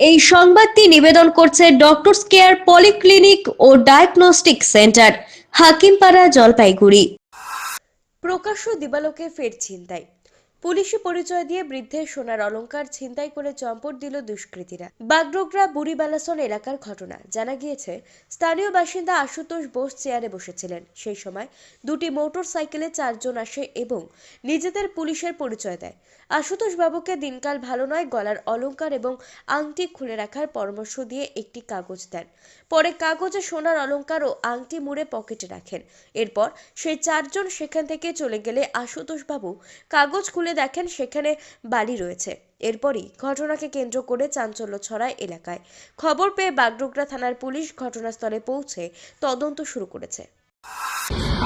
এই সংবাদটি নিবেদন করছে ডক্টরস কেয়ার পলিক্লিনিক ও ডায়াগনস্টিক সেন্টার হাকিমপাড়া, জলপাইগুড়ি। প্রকাশ্য দিবালোকে ফের ছিনতাই। পুলিশি পরিচয় দিয়ে বৃদ্ধের সোনার অলংকার ছিনতাই করে চম্পট দিল দুষ্কৃতীরা। বাগডোগরা বুড়িবালাসন এলাকার ঘটনা। জানা গিয়েছে, স্থানীয় বাসিন্দা আশুতোষ বোস চেয়ারে বসেছিলেন। সেই সময় দুটি মোটর সাইকেলে চারজন আসে এবং নিজেদের পুলিশের পরিচয় দেয়। আশুতোষ বাবুকে দিনকাল ভালো নয়, গলার অলংকার এবং আংটি খুলে রাখার পরামর্শ দিয়ে একটি কাগজ দেন। পরে কাগজে সোনার অলংকার ও আংটি মুড়ে পকেটে রাখেন। এরপর সেই চারজন সেখান থেকে চলে গেলে আশুতোষ বাবু কাগজ খুলে দেখেন সেখানে বালি রয়েছে। এরপরই ঘটনাকে কেন্দ্র করে চাঞ্চল্য ছড়ায় এলাকায়। খবর পেয়ে বাগডোগরা থানার পুলিশ ঘটনাস্থলে পৌঁছে তদন্ত শুরু করেছে।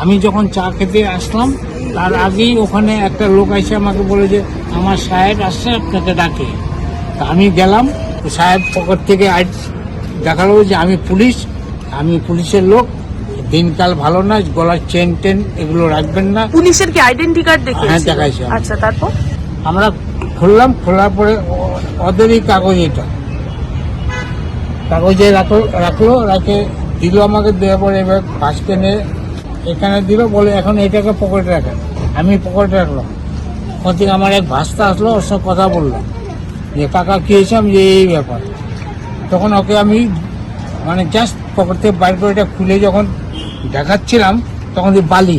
আমি যখন চা খেতে আসলাম, তার আগেই ওখানে একটা লোক এসে আমাকে বলে যে, আমার সাহেব আসছে, আপনাকে ডাকে। তা আমি গেলাম সাহেব পকেট থেকে আজ দেখাল যে আমি পুলিশ, আমি পুলিশের লোক। দিনকাল ভালো না গলার চেন টেন এগুলো রাখবেন না। পুলিশের কি আইডেন্টি কার্ড দেখে হ্যাঁ, দেখাইছে। আচ্ছা তারপর? আমরা খুললাম খোলার পরে ওদেরই কাগজ এটা। কাগজে রাখল রাখল রাখে দিল আমাকে দেওয়ার পরে এবার বাস টেনে এখানে দিল বলে এখন এটাকে পকেটে রাখেন। আমি পকেটে রাখলাম। ওখান থেকে আমার এক ভাস্তা আসলো ওর সঙ্গে কথা বললাম যে কাকা কি হয়েছে আমি যে এই ব্যাপার। তখন ওকে আমি মানে জাস্ট পকেট থেকে বাইর করে এটা খুলে যখন দেখাচ্ছিলাম তখন বালি।